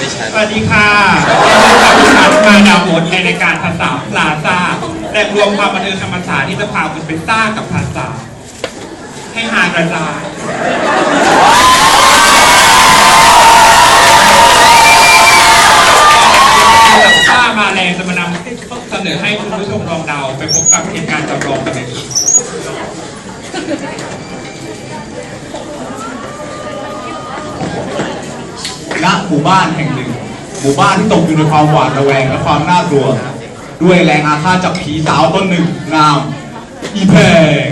ไม่ชัด สวัสดีค่ะกับดิฉันมาดามดในรายการภาษาลาซาแหล่งรวมความบันเทิงธรรมศาสตร์ที่จะพาคุณไปซ่ากับภาษา ให้หากระจายซ่ามาแรงจะมานำเสนอให้คุณผู้ชมลองเดาไปพบกับเหตุการณ์จำลองกันเลย ณ หมู่บ้านแห่งหนึ่ง หมู่บ้านที่ตกอยู่ในความหวาดระแวงและความน่ากลัว ด้วยแรงอาฆาตจากผีสาวต้นหนึ่งนามอีแพง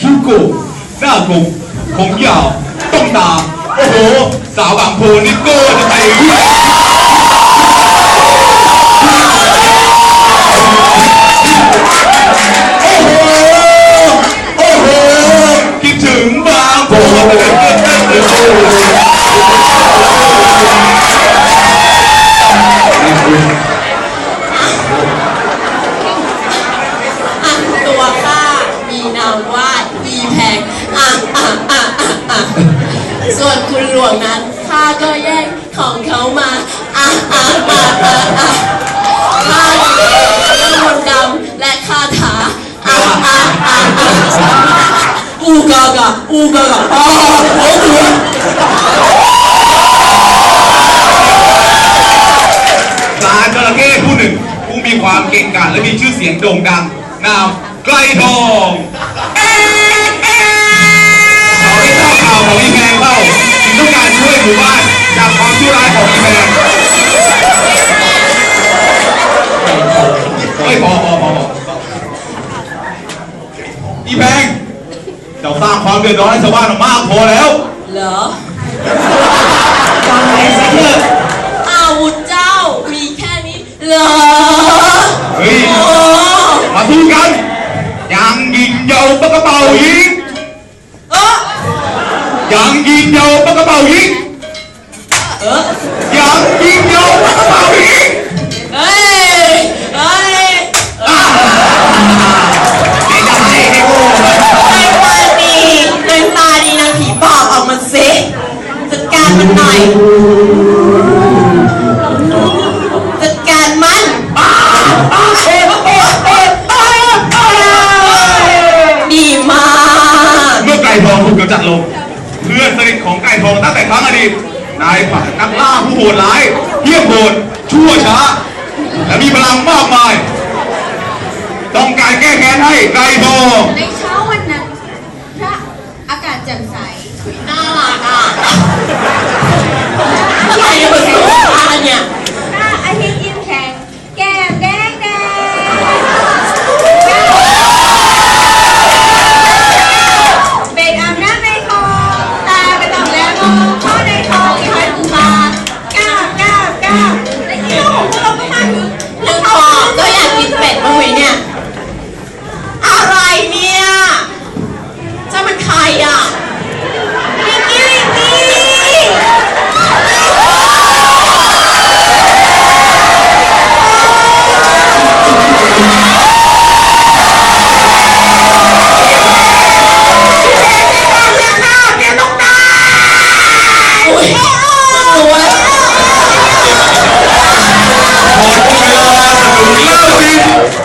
ฮิวโกหน้ากลมผมยาว ต้องตา โอ้โห สาวบางโพนี่โก้จะไปเรื่อย ส่วนคุณหลวงนั้นข้าก็แย่งของเขามาอะอะอะอะอะข้าเรื่องมนต์ดำและคาถาอะอะอะอะอูกากะอูกากะอ๋อโอ้โหปลาจระเข้ผู้หนึ่งผู้มีความเก่งกาจและมีชื่อเสียงโด่งดังนามไกลทอง เจ้าสร้างความเดือดร้อนให้ชาวบ้านมากพอแล้ว เหรอฟังไอ้สักเถอะอาวุธเจ้ามีแค่นี้ เหรอเฮ้ย โอ้มาสู้กันยังยิงเหยาปากกระเป๋ายิงเออยังยิงเหยาปากกระเป๋ายิงเออยังยิงเหยาปากกระเป๋ายิง มันหน่อย จัดการมันดีมาก เมื่อไก่ทองถูกกำจัดลงเพื่อนสนิทของไก่ทองตั้งแต่ครั้งอดีตนายฝันนักล่าผู้โหดร้ายเหี้ยมโหดชั่วช้า และมีพลังมากมาย ต้องการแก้แค้นให้ไก่ทอง ในเช้าวันนั้น ก้าวก้าวและที่โลกของพวกเราก็มาถึงนึกออกก็อยากกินเป็ด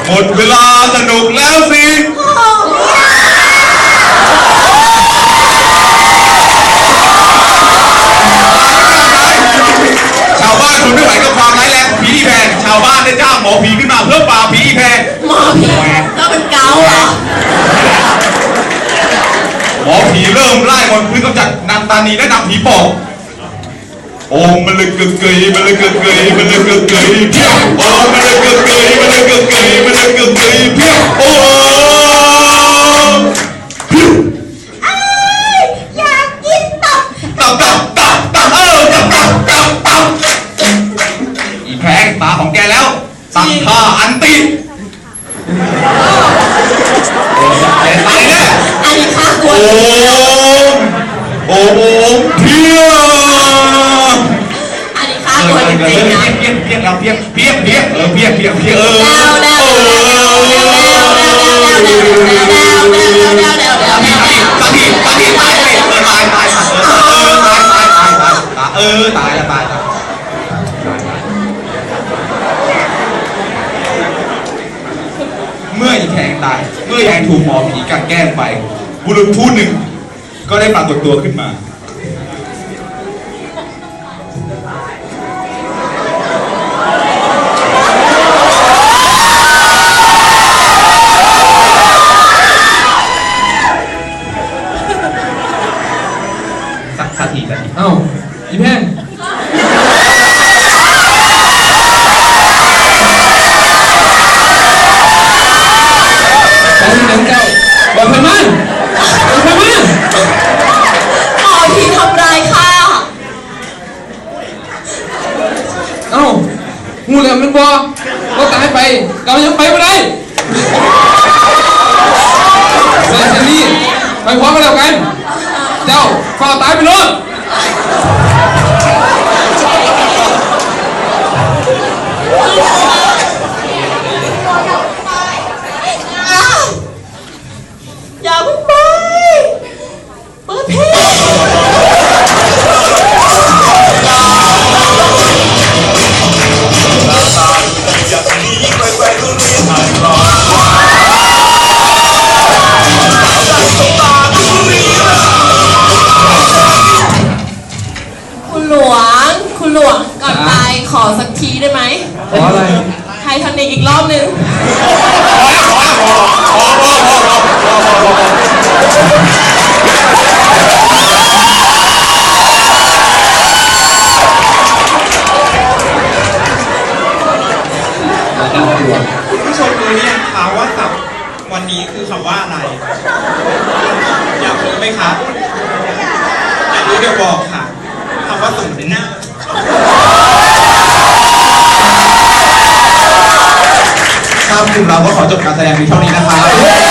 หมดเวลาสนุกแล้วสิหมดเวลาสนุกแล้วสิ ชาวบ้านทนไม่ไหวกับความร้ายแรงของผีอีแพงชาวบ้านได้จ้างหมอผีขึ้นมาเพื่อปราบผีอีแพงหมอผีแล้วเป็นเกาเหรอหมอผีเริ่มไล่มนต์เพื่อกำจัดนางตานีและนางผีปอบ โอ้มันเลยเกยเกยมันเลยเกยเกยมันเลยกเกยเพี้ยโอ้มันเลยเกยเกยมันเลยเกยเกยมันเลยกเกยเพี้ยโอ้อยากกินตับตับตับตับตับเออตับตับตับตับอีแพงตาของแกแล้วตั้งท่าอันติแกตายแน่อันตีตัว อะไรเงี้ยเพี้ยนเพี้ยนเราเพี้ยนเพี้ยนเพี้ยนเออเพี้ยนเพี้ยนเพี้ยนเออตาที่ตาที่ตายเลยเออตายตายเออตายตายตายตายเออตาเละตายเมื่ออีแทงตาย เมื่อแทงถูกหมอผีกัดแก้มไป บุรุษผู้หนึ่ง ก็ได้ปรากฏตัวขึ้นมา งูเหลือมมันบอก็ตายไป เรายังไปไม่ได้ไปเซนนี่ไปพร้อมกันแล้วกัน เจ้าฝ่าตายไปเลย หลวง คุณหลวงก่อนตายขอสักทีได้ไหมขออะไรไททานิกอีกรอบหนึ่งคุณผู้ชมรู้เนี่ยงคะว่าศัพท์วันนี้คือคำว่าอะไร อยากรู้ไหมครับอยากรู้เดี๋ยวบอกค่ะ คำว่าสมหน้าครับกลุ่มเราก็ขอจบการแสดงมีเท่านี้นะครับ